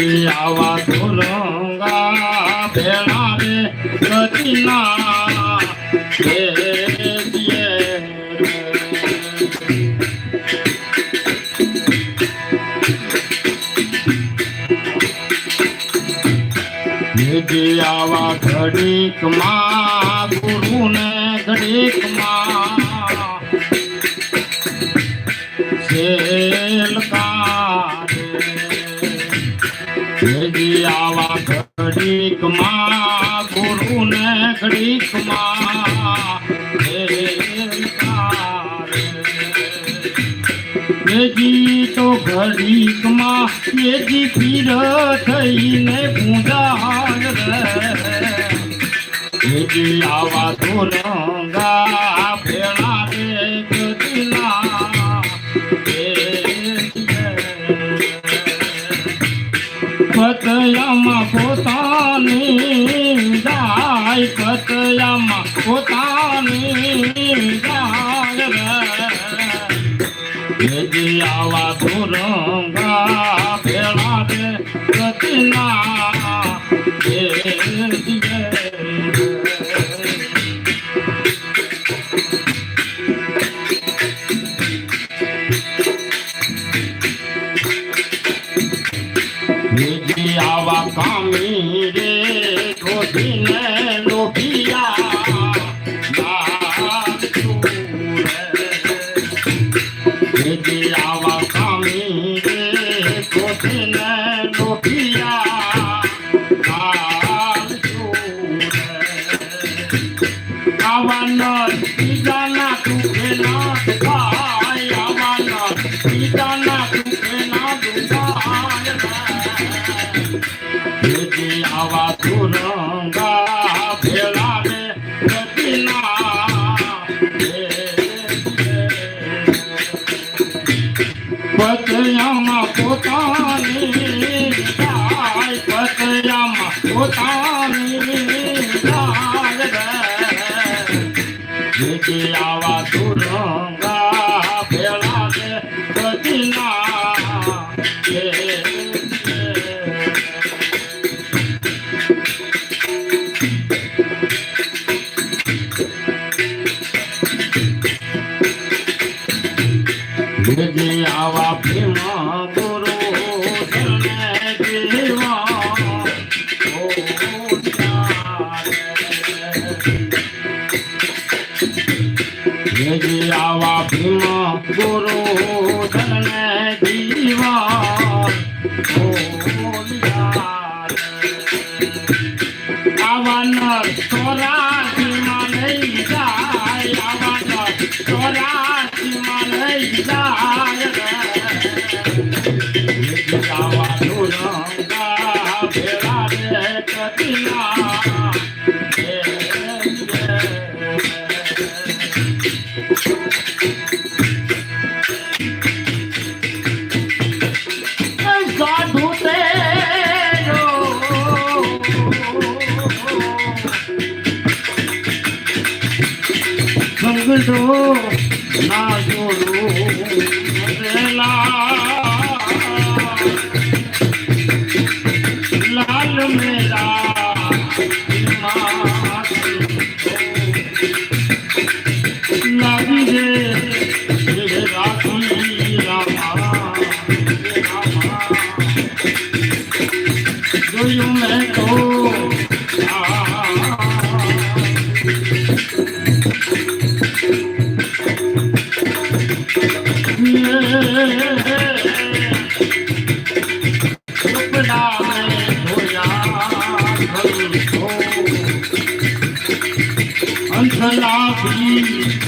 દેવી આવા ધોરંગા ભેળા રે. નિધિ આવા ઘડીકમાં ગુરુ ને ઘડીકમાં એજી તો ઘડીકમાં મેજી પીર થઈને પૂંજાણ મેજી આવા તો રંગા ભેળા રે ગદલા પતયામાં પોતાની જાય પતયામાં પોતાની જેજી આવા ધોરંગા ભેળા રે ગતિના પતયામાં પોતાની જાય પતયામાં પોતાની જાય આવા તુરંગા ભેળા દે ગતિના આવા ભીમ ગુરુ આવા ભીમ ગુરુ ધને જીવા આવા નર ચોરાસીમાં લઈ જાય આવા ચોરાસીમાં લઈ જાય સંગડો ના જોડો लाखी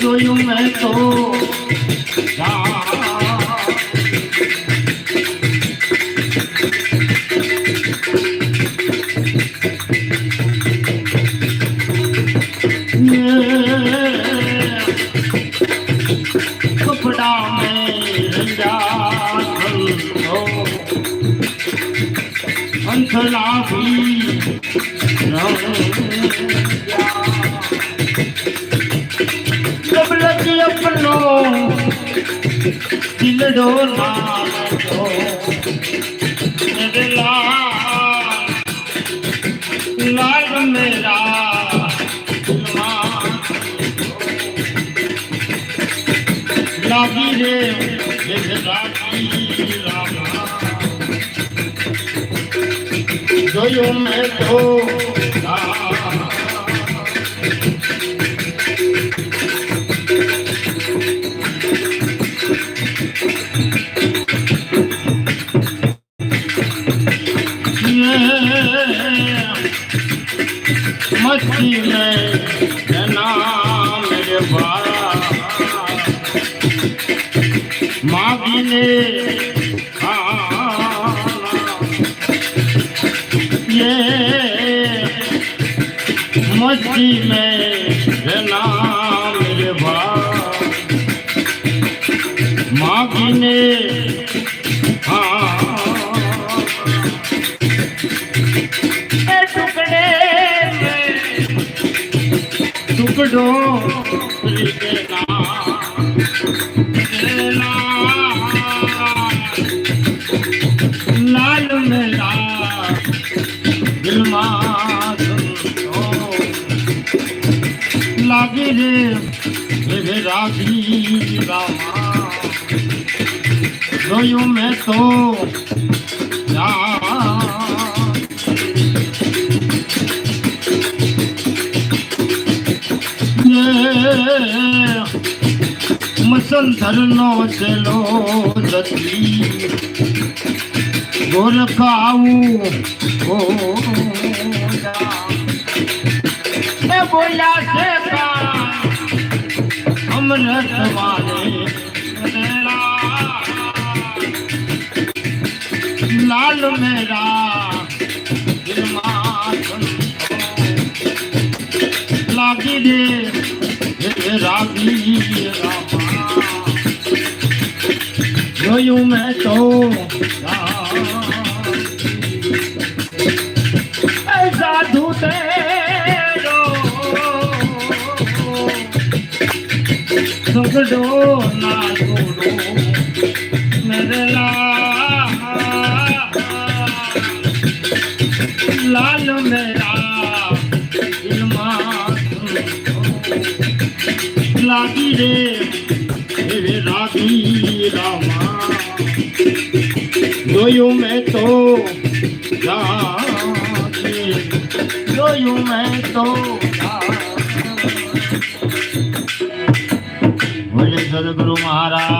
જોયું મેં તો કપડા મેં રંજા અંતલા ભી ડોલા લાલ મેરા લાગી રે જોયો મેં તો मस्ती में जना मेरे बारा मागिने खाना ये मस्ती में रहना मेरे भाई मागिने हाँ दो लाल मेरा दिल लागे रे रागी रामा रोयो मैं तो जा તો ચલો જતી ગોરખાવું બોલ્યા છે અમૃત માને લાલ મેરા લાગી દે રાગી રામા જોયું મેં તો સાધુ તેરો સગડો ના છોડો મેરે લાલ મેરા દિલમાં લાગી રે એ રાગી જોયું મેં તો જોયું મેં તો ભોલે સદગુરુ મહારાજ.